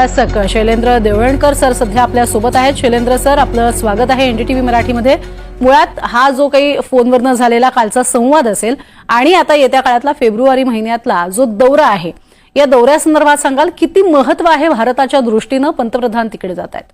अभ्यासक शैलेंद्र देवळणकर सर सध्या आपल्यासोबत आहेत. शैलेंद्र सर आपलं स्वागत आहे एनडीटीव्ही मराठीमध्ये. मुळात हा जो काही फोनवरनं झालेला कालचा संवाद असेल आणि आता येत्या काळातला फेब्रुवारी महिन्यातला जो दौरा आहे या दौऱ्यासंदर्भात सांगाल किती महत्त्व आहे भारताच्या दृष्टीनं पंतप्रधान तिकडे जात आहेत?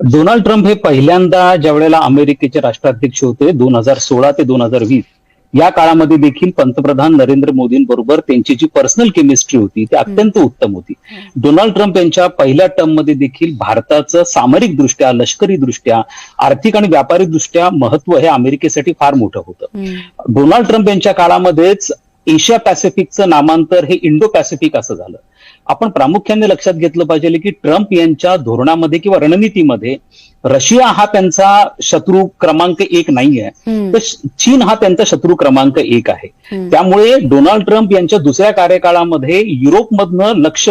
डोनाल्ड ट्रम्प हे पहिल्यांदा ज्या वेळेला अमेरिकेचे राष्ट्राध्यक्ष होते दोन हजार सोळा ते दोन हजार वीस या काळामध्ये देखील पंतप्रधान नरेंद्र मोदींबरोबर त्यांची जी पर्सनल केमिस्ट्री होती ती अत्यंत उत्तम होती. डोनाल्ड ट्रम्प यांच्या पहिल्या टर्ममध्ये देखील भारताचं सामरिक दृष्ट्या लष्करी दृष्ट्या आर्थिक आणि व्यापारी दृष्ट्या महत्त्व हे अमेरिकेसाठी फार मोठं होतं. डोनाल्ड ट्रम्प यांच्या काळामध्येच एशिया पॅसिफिकचं नामांतर हे इंडो पॅसिफिक असं झालं. आपण प्रामुख्याने लक्षात घेतलं पाहिजे की ट्रम्प यांच्या धोरणामध्ये किंवा रणनीतीमध्ये रशिया हा त्यांचा शत्रू क्रमांक एक नाहीये. तर चीन हा त्यांचा शत्रू क्रमांक एक आहे. त्यामुळे डोनाल्ड ट्रम्प यांच्या दुसऱ्या कार्यकाळामध्ये युरोपमधनं लक्ष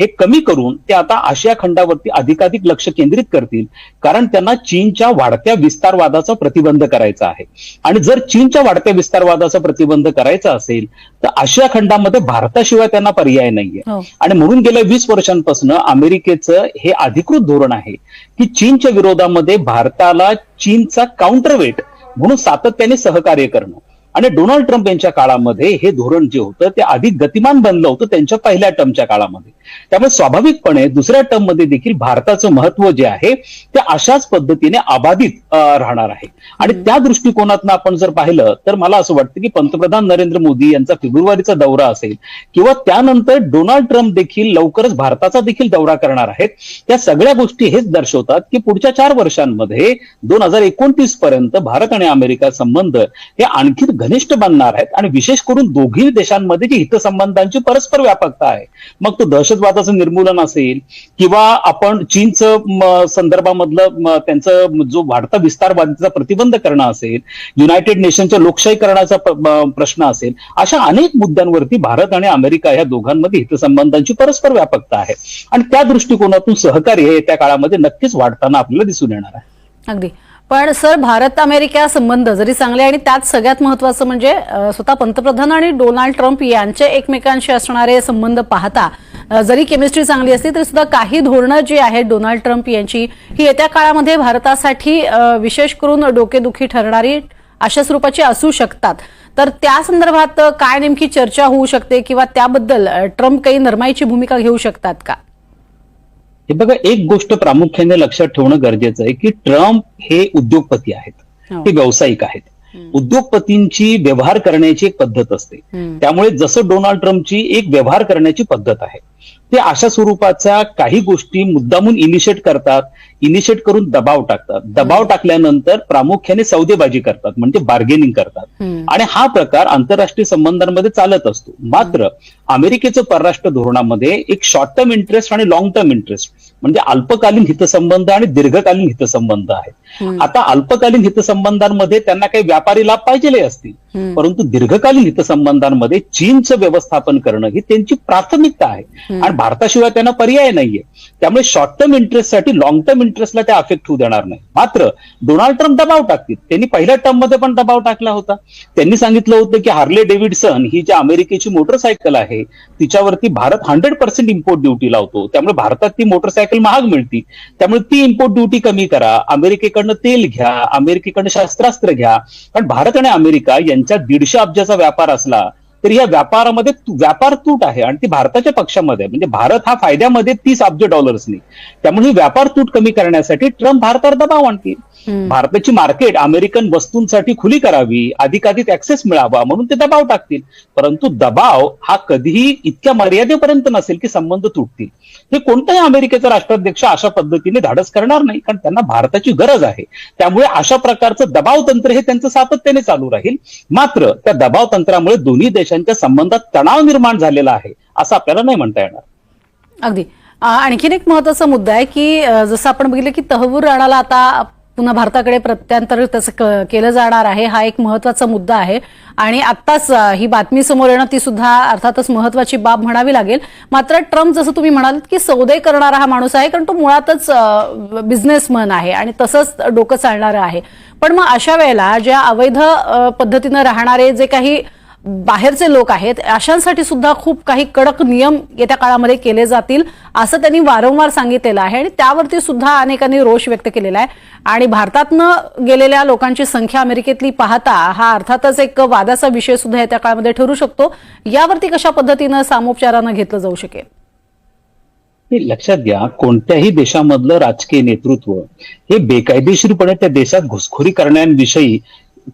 हे कमी करून ते आता आशिया खंडावरती अधिकाधिक लक्ष केंद्रित करतील. कारण त्यांना चीनच्या वाढत्या विस्तारवादाचा प्रतिबंध करायचा आहे. आणि जर चीनच्या वाढत्या विस्तारवादाचा प्रतिबंध करायचा असेल तर आशिया खंडामध्ये भारताशिवाय त्यांना पर्याय नाहीये. हो. आणि म्हणून गेल्या वीस वर्षांपासून अमेरिकेचं हे अधिकृत धोरण आहे की चीनच्या विरोधामध्ये भारताला चीनचा काउंटरवेट म्हणून सातत्याने सहकार्य करणं. आणि डोनाल्ड ट्रम्प यांच्या काळामध्ये हे धोरण जे होतं ते अधिक गतिमान बनलं होतं त्यांच्या पहिल्या टर्मच्या काळामध्ये. त्यामुळे स्वाभाविकपणे दुसऱ्या टर्ममध्ये देखील भारताचं महत्त्व जे आहे ते अशाच पद्धतीने अबाधित राहणार आहे. आणि त्या दृष्टिकोनातनं आपण जर पाहिलं तर मला असं वाटतं की पंतप्रधान नरेंद्र मोदी यांचा फेब्रुवारीचा दौरा असेल किंवा त्यानंतर डोनाल्ड ट्रम्प देखील लवकरच भारताचा देखील दौरा करणार आहेत त्या सगळ्या गोष्टी हेच दर्शवतात की पुढच्या चार वर्षांमध्ये दोन हजार एकोणतीस पर्यंत भारत आणि अमेरिका संबंध हे आणखी घनिष्ठ बनणार आहेत. आणि विशेष करून दोघी देशांमध्ये जी हितसंबंधांची परस्पर व्यापकता आहे मग तो दहशतवादाचं निर्मूलन असेल किंवा आपण चीनचं संदर्भामधलं त्यांचं जो वाढता विस्तारवादीचा प्रतिबंध करणं असेल युनायटेड नेशनच्या लोकशाहीकरणाचा प्रश्न असेल अशा अनेक मुद्द्यांवरती भारत आणि अमेरिका या दोघांमध्ये हितसंबंधांची परस्पर व्यापकता आहे. आणि त्या दृष्टिकोनातून सहकार्य हे त्या काळामध्ये नक्कीच वाढताना आपल्याला दिसून येणार आहे. अगदी. पण सर भारत अमेरिका संबंध जरी चांगले आणि त्यात सगळ्यात महत्वाचं म्हणजे स्वतः पंतप्रधान आणि डोनाल्ड ट्रम्प यांचे एकमेकांशी असणारे संबंध पाहता जरी केमिस्ट्री चांगली असली तरी सुद्धा काही धोरणं जी आहेत डोनाल्ड ट्रम्प यांची ही येत्या काळामध्ये भारतासाठी विशेष करून डोकेदुखी ठरणारी अशा स्वरूपाची असू शकतात. तर त्या संदर्भात काय नेमकी चर्चा होऊ शकते किंवा त्याबद्दल ट्रम्प काही नरमाईची भूमिका घेऊ शकतात का? हे बघा एक गोष्ट प्रामुख्याने लक्षात ठेवणं गरजेचं आहे की ट्रम्प हे उद्योगपती आहेत. हो. ते व्यावसायिक आहेत. उद्योगपतींची व्यवहार करण्याची एक पद्धत असते. त्यामुळे जसं डोनाल्ड ट्रम्पची एक व्यवहार करण्याची पद्धत आहे ते अशा स्वरूपाच्या काही गोष्टी मुद्दामून इनिशिएट करतात इनिशिएट करून दबाव टाकतात. दबाव टाकल्यानंतर प्रामुख्याने सौदेबाजी करतात म्हणजे बार्गेनिंग करतात. आणि हा प्रकार आंतरराष्ट्रीय संबंधांमध्ये चालत असतो. मात्र अमेरिकेचं परराष्ट्र धोरणामध्ये एक शॉर्ट टर्म इंटरेस्ट आणि लॉंग टर्म इंटरेस्ट म्हणजे अल्पकालीन हितसंबंध आणि दीर्घकालीन हितसंबंध आहेत. आता अल्पकालीन हितसंबंधांमध्ये त्यांना काही व्यापारी लाभ पाहिजेले असतील. परंतु दीर्घकालीन हितसंबंधांमध्ये चीनचं व्यवस्थापन करणं ही त्यांची प्राथमिकता आहे. आणि भारताशिवाय त्यांना पर्याय नाहीये. त्यामुळे शॉर्ट टर्म इंटरेस्टसाठी लॉंग टर्म इंटरेस्टला ते अफेक्ट होऊ देणार नाही. मात्र डोनाल्ड ट्रम्प दबाव टाकतील. त्यांनी पहिल्या टर्ममध्ये पण दबाव टाकला होता. त्यांनी सांगितलं होतं की हार्ले डेव्हिडसन ही जी अमेरिकेची मोटरसायकल आहे तिच्यावरती Bharat hundred percent import duty लावतो. त्यामुळे भारतात ती मोटरसायकल महाग मिळती त्यामुळे ती इम्पोर्ट ड्युटी कमी करा अमेरिकेकडनं तेल घ्या अमेरिकेकडनं शस्त्रास्त्र घ्या. कारण भारत आणि अमेरिका यांच्या दीडशे अब्जाचा व्यापार असला तरी या व्यापारामध्ये व्यापार तूट आहे आणि ती भारताच्या पक्षामध्ये. म्हणजे भारत हा फायद्यामध्ये तीस अब्ज डॉलर्सनी त्यामुळे ही व्यापार तूट कमी करण्यासाठी ट्रम्प भारतावर दबाव आणतील. भारताची मार्केट अमेरिकन वस्तूंसाठी खुली करावी अधिकाधिक ऍक्सेस मिळावा म्हणून ते दबाव टाकतील. परंतु दबाव हा कधीही इतक्या मर्यादेपर्यंत नसेल की संबंध तुटतील. हे कोणताही अमेरिकेचा राष्ट्राध्यक्ष अशा पद्धतीने धाडस करणार नाही कारण त्यांना भारताची गरज आहे. त्यामुळे अशा प्रकारचं दबाव तंत्र हे त्यांचं सातत्याने चालू राहील. मात्र त्या दबाव तंत्रामुळे दोन्ही देशांच्या संबंधात तणाव निर्माण झालेला आहे असं आपल्याला नाही म्हणता येणार. अगदी. आणखीन एक महत्त्वाचा मुद्दा आहे की जसं आपण बघितलं की तहवूर राणाला आता पुन्हा भारताकडे प्रत्यांतर तसं केलं जाणार आहे हा एक महत्त्वाचा मुद्दा आहे. आणि आत्ताच ही बातमी समोर येणं ती सुद्धा अर्थातच महत्वाची बाब म्हणावी लागेल. मात्र ट्रम्प जसं तुम्ही म्हणालात की सौदे करणारा हा माणूस आहे कारण तो मुळातच बिझनेसमन आहे आणि तसंच डोकं चालणारं आहे. पण मग अशा वेळेला ज्या अवैध पद्धतीनं राहणारे जे काही बाहेरचे लोक आहेत अशांसाठी सुद्धा खूप काही कडक नियम येत्या काळामध्ये केले जातील असं त्यांनी वारंवार सांगितलेलं आहे आणि त्यावरती सुद्धा अनेकांनी रोष व्यक्त केलेला आहे. आणि भारतातनं गेलेल्या लोकांची संख्या अमेरिकेतली पाहता हा अर्थातच एक वादाचा विषय सुद्धा येत्या काळामध्ये ठरू शकतो. यावरती कशा पद्धतीनं सामोपचारानं घेतलं जाऊ शकेल? लक्षात घ्या कोणत्याही देशामधलं राजकीय नेतृत्व हे बेकायदेशीरपणे त्या देशात घुसखोरी करण्याविषयी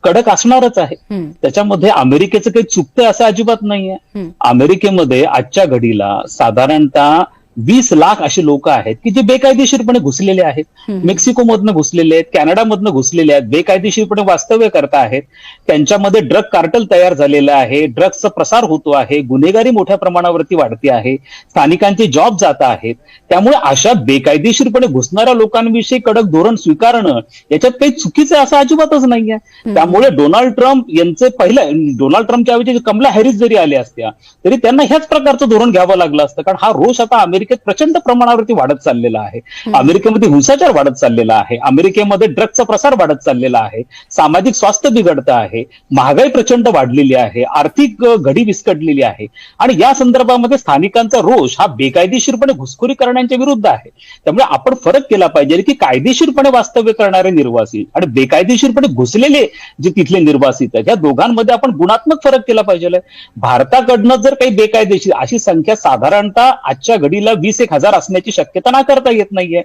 कडक असणारच आहे. त्याच्यामध्ये अमेरिकेचं काही चुकतंय असं अजिबात नाहीये. अमेरिकेमध्ये आजच्या घडीला साधारणतः वीस लाख असे लोक आहेत की जे बेकायदेशीरपणे घुसलेले आहेत. मेक्सिकोमधनं घुसलेले आहेत कॅनडामधनं घुसलेले आहेत बेकायदेशीरपणे वास्तव्य करत आहेत. त्यांच्यामध्ये ड्रग कार्टल तयार झालेलं आहे ड्रग्सचा प्रसार होतो आहे गुन्हेगारी मोठ्या प्रमाणावरती वाढते आहे स्थानिकांचे जॉब जात आहेत. त्यामुळे अशा बेकायदेशीरपणे घुसणाऱ्या लोकांविषयी कडक धोरण स्वीकारणं याच्यात काही चुकीचं आहे असं अजिबातच नाहीये. त्यामुळे डोनाल्ड ट्रम्प यांचे पहिलं डोनाल्ड ट्रम्पच्या ऐवजी कमला हॅरिस जरी आल्या असत्या तरी त्यांना ह्याच प्रकारचं धोरण घ्यावं लागलं असतं. कारण हा रोष आता अमेरिकेत प्रचंड प्रमाणावरती वाढत चाललेला आहे. अमेरिकेमध्ये हिंसाचार वाढत चाललेला आहे. अमेरिकेमध्ये ड्रग्सचा प्रसार वाढत चाललेला आहे. सामाजिक स्वास्थ्य बिघडतं आहे. महागाई प्रचंड वाढलेली आहे. आर्थिक घडी विस्कटलेली आहे. आणि या संदर्भामध्ये स्थानिकांचा रोष हा बेकायदेशीरपणे घुसखोरी करण्याच्या विरुद्ध आहे. त्यामुळे आपण फरक केला पाहिजे की कायदेशीरपणे वास्तव्य करणारे निर्वासित आणि बेकायदेशीरपणे घुसलेले जे तिथले निर्वासित आहेत या दोघांमध्ये आपण गुणात्मक फरक केला पाहिजे. भारताकडनं जर काही बेकायदेशीर अशी संख्या साधारणतः आजच्या घडीला वीस एक हजार असण्याची शक्यता नाकारता येत नाहीये.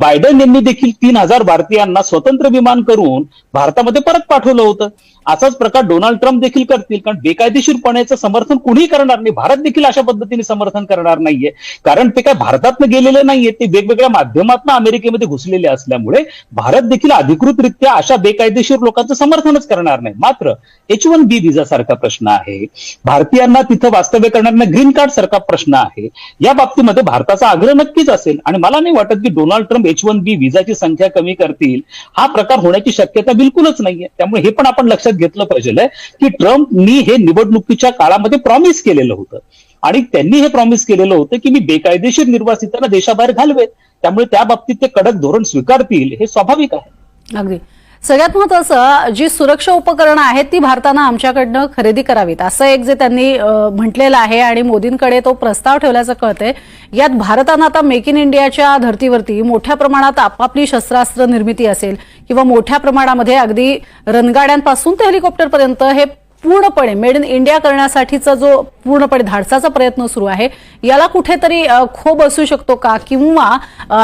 बायडन यांनी देखील तीन हजार भारतीयांना स्वतंत्र विमान करून भारतामध्ये परत पाठवलं होतं. असाच प्रकार डोनाल्ड ट्रम्प देखील करतील कारण बेकायदेशीरपणाचं समर्थन कुणी करणार नाही. भारत देखील अशा पद्धतीने समर्थन करणार नाहीये. कारण ते काय भारतातनं गेलेले नाहीये ते वेगवेगळ्या माध्यमातून अमेरिकेमध्ये घुसलेले असल्यामुळे भारत देखील अधिकृतरित्या अशा बेकायदेशीर लोकांचं समर्थनच करणार नाही. मात्र एच वन बी व्हिसा सारखा प्रश्न आहे. भारतीयांना तिथं वास्तव्य करणाऱ्यांना ग्रीन कार्ड सारखा प्रश्न आहे. या बाबतीमध्ये भारताचा आग्रह नक्कीच असेल. आणि मला नाही वाटत की Donald Trump H one B विजाची संख्या कमी करतील. हा प्रकार होण्याची शक्यता बिलकुलच नाहीये. त्यामुळे हे पण आपण लक्षात घेतलं पाहिजे की ट्रम्पनी हे निवडणुकीच्या काळामध्ये प्रॉमिस केलेलं होतं. आणि त्यांनी हे प्रॉमिस केलेलं होतं की मी बेकायदेशीर निर्वासितांना देशाबाहेर घालवेन. त्यामुळे त्या बाबतीत ते कडक धोरण स्वीकारतील हे स्वाभाविक आहे. अगदी. सगळ्यात महत्वाचं जी सुरक्षा उपकरणं आहेत ती भारतानं आमच्याकडनं खरेदी करावीत. असं एक जे त्यांनी म्हटलेलं आहे आणि मोदींकडे तो प्रस्ताव ठेवल्याचं कळतंय. यात भारतानं आता मेक इन इंडियाच्या धर्तीवरती मोठ्या प्रमाणात आपापली शस्त्रास्त्र निर्मिती असेल किंवा मोठ्या प्रमाणामध्ये अगदी रणगाड्यांपासून ते हेलिकॉप्टरपर्यंत हे पूर्णपणे मेड इन इंडिया करण्यासाठीचा जो पूर्णपणे धाडसाचा प्रयत्न सुरू आहे याला कुठेतरी अ, खो बसू शकतो का? किंवा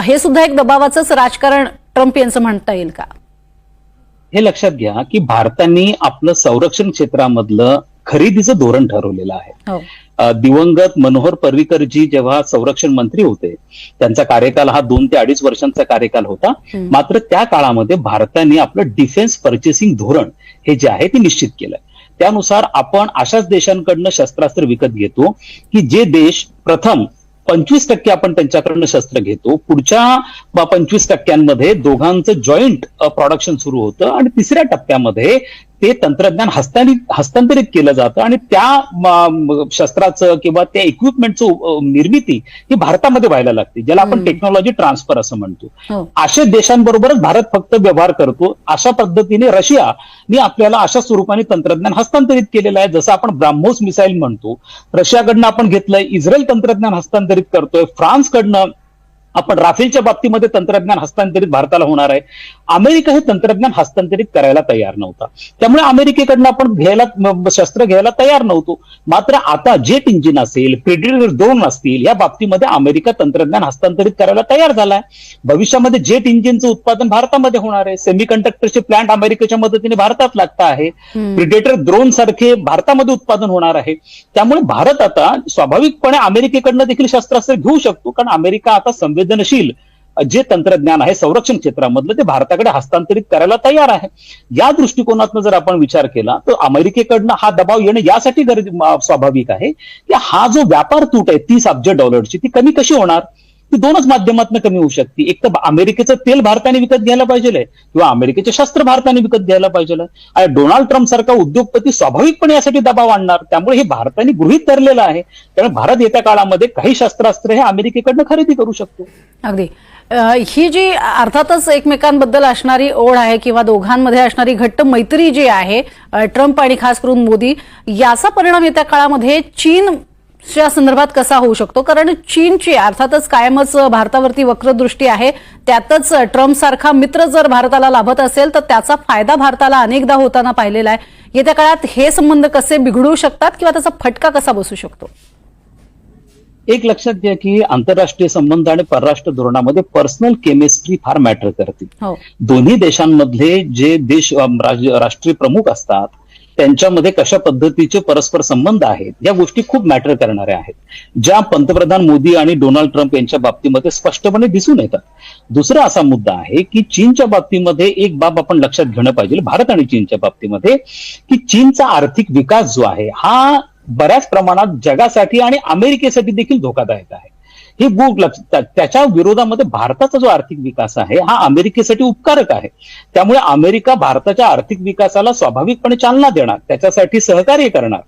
हे सुद्धा एक दबावाचंच राजकारण ट्रम्प यांचं म्हणता येईल का? हे लक्षात घ्या की भारताने आपलं संरक्षण क्षेत्रामधलं खरेदीचं धोरण ठरवलेलं आहे. हो. दिवंगत मनोहर पर्रिकरजी जेव्हा संरक्षण मंत्री होते त्यांचा कार्यकाल हा दोन ते अडीच वर्षांचा कार्यकाल होता. मात्र त्या काळामध्ये भारताने आपलं डिफेन्स पर्चेसिंग धोरण हे जे आहे ते निश्चित केलं त्यानुसार आपण अशाच देशांकडनं शस्त्रास्त्र विकत घेतो की जे देश प्रथम पंचवीस टक्के आपण त्यांच्याकडनं शस्त्र घेतो. पुढच्या पंचवीस टक्क्यांमध्ये दोघांचं जॉईंट प्रोडक्शन सुरू होतं. आणि तिसऱ्या टप्प्यामध्ये ते तंत्रज्ञान हस्तांतरित हस्तांतरित केलं जातं आणि त्या शस्त्राचं किंवा त्या इक्विपमेंटचं निर्मिती ही भारतामध्ये व्हायला लागते ज्याला आपण. टेक्नॉलॉजी ट्रान्सफर असं म्हणतो. हो. अशा देशांबरोबरच भारत फक्त व्यवहार करतो अशा पद्धतीने रशियाने आपल्याला अशा स्वरूपाने तंत्रज्ञान हस्तांतरित केलेलं आहे जसं आपण ब्राह्मोस मिसाईल म्हणतो. रशियाकडनं आपण घेतलंय इस्रायल तंत्रज्ञान हस्तांतरित करतोय फ्रान्सकडनं आपण राफेलच्या बाबतीमध्ये तंत्रज्ञान हस्तांतरित भारताला होणार आहे. अमेरिका हे तंत्रज्ञान हस्तांतरित करायला तयार नव्हता. त्यामुळे अमेरिकेकडनं आपण घ्यायला शस्त्र घ्यायला तयार नव्हतो. मात्र आता जेट इंजिन असेल प्रेडिटर ड्रोन असतील या बाबतीमध्ये अमेरिका तंत्रज्ञान हस्तांतरित करायला तयार झालाय. भविष्यामध्ये जेट इंजिनचं उत्पादन भारतामध्ये होणार आहे. सेमी कंडक्टरचे प्लांट अमेरिकेच्या मदतीने भारतात लागत आहे. प्रिडेटर ड्रोन सारखे भारतामध्ये उत्पादन होणार आहे. त्यामुळे भारत आता स्वाभाविकपणे अमेरिकेकडनं देखील शस्त्रास्त्र घेऊ शकतो. कारण अमेरिका आता संवेदनशील जे तंत्रज्ञान आहे संरक्षण क्षेत्रामधलं ते भारताकडे हस्तांतरित करायला तयार आहे. या दृष्टिकोनातून जर आपण विचार केला तर अमेरिकेकडनं हा दबाव येणं यासाठी गरज स्वाभाविक आहे की हा जो व्यापार तूट आहे तीस अब्ज डॉलरची ती कमी कशी होणार? ती दोनच माध्यमातून कमी होऊ शकते. एक तर अमेरिकेचं तेल भारताने विकत घ्यायला पाहिजे किंवा अमेरिकेचे शस्त्र भारताने विकत घ्यायला पाहिजे आणि डोनाल्ड ट्रम्प सारखा उद्योगपती स्वाभाविकपणे यासाठी दबाव आणणार. त्यामुळे हे भारताने गृहित धरलेलं आहे. त्यामुळे भारत येत्या काळामध्ये काही शस्त्रास्त्र हे अमेरिकेकडनं खरेदी करू शकतो. अगदी. ही जी अर्थातच एकमेकांबद्दल असणारी ओढ आहे किंवा दोघांमध्ये असणारी घट्ट मैत्री जी आहे ट्रम्प आणि खास करून मोदी याचा परिणाम येत्या काळामध्ये चीन च्या संदर्भात कसा होऊ शकतो? कारण चीनची अर्थातच कायमच भारतावरती वक्रदृष्टी आहे. त्यातच ट्रम्प सारखा मित्र जर भारताला लाभत असेल तर त्याचा फायदा भारताला अनेकदा होताना पाहिलेला आहे. येत्या काळात हे संबंध कसे बिघडू शकतात किंवा त्याचा फटका कसा बसू शकतो? एक लक्षात घ्या की आंतरराष्ट्रीय संबंध आणि परराष्ट्र धोरणामध्ये पर्सनल केमिस्ट्री फार मॅटर करते. हो. दोन्ही देशांमधले जे देश राष्ट्रीय प्रमुख असतात त्यांच्यामध्ये कशा पद्धतीचे परस्पर संबंध आहेत या गोष्टी खूप मॅटर करणाऱ्या आहेत. ज्या पंतप्रधान मोदी आणि डोनाल्ड ट्रम्प यांच्या बाबतीमध्ये स्पष्टपणे दिसून येतात. दुसरा असा मुद्दा आहे की चीनच्या बाबतीमध्ये एक बाब आपण लक्षात घेणं पाहिजे भारत आणि चीनच्या बाबतीमध्ये की चीनचा आर्थिक विकास जो आहे हा बऱ्याच प्रमाणात जगासाठी आणि अमेरिकेसाठी देखील धोकादायक आहे. हे भूक लक्ष- त्याच्या विरोधामध्ये भारताचा जो आर्थिक विकास आहे हा अमेरिकेसाठी उपकारक आहे. त्यामुळे अमेरिका भारताच्या आर्थिक विकासाला स्वाभाविकपणे चालना देणार त्याच्यासाठी सहकार्य करणार.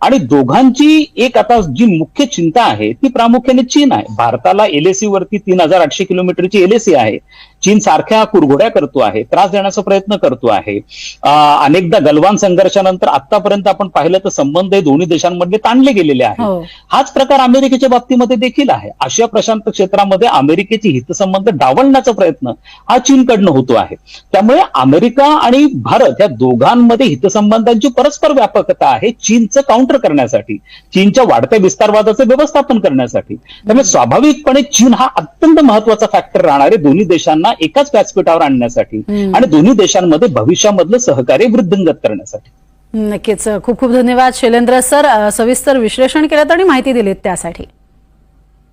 आणि दोघांची एक आता जी मुख्य चिंता आहे ती प्रामुख्याने चीन आहे. भारताला एलएसी वरती तीन हजार आठशे किलोमीटरची एलएसी आहे. चीन सारख्या कुरघोड्या करतो आहे त्रास देण्याचा प्रयत्न करतो आहे. अनेकदा गलवान संघर्षानंतर आतापर्यंत आपण पाहिलं तर संबंध हे दोन्ही देशांमधले ताणले गेलेले आहेत. हो. हाच प्रकार अमेरिकेच्या बाबतीमध्ये देखील आहे. आशिया प्रशांत क्षेत्रामध्ये अमेरिकेचे हितसंबंध डावलण्याचा प्रयत्न हा चीनकडनं होतो आहे. त्यामुळे अमेरिका आणि भारत या दोघांमध्ये हितसंबंधांची परस्पर व्यापकता आहे. चीनचं काउंटर करण्यासाठी चीनच्या वाढत्या विस्तारवादाचं व्यवस्थापन करण्यासाठी. त्यामुळे स्वाभाविकपणे चीन हा अत्यंत महत्त्वाचा फॅक्टर राहणार आहे दोन्ही देशांना एकाच व्यासपीठावर आणण्यासाठी. आणि दोन्ही देशांमध्ये भविष्यामधलं सहकार्य वृद्धिंगत करण्यासाठी. नक्कीच. खूप खूप धन्यवाद शैलेंद्र सर सविस्तर विश्लेषण केलं आणि माहिती दिलीत त्यासाठी.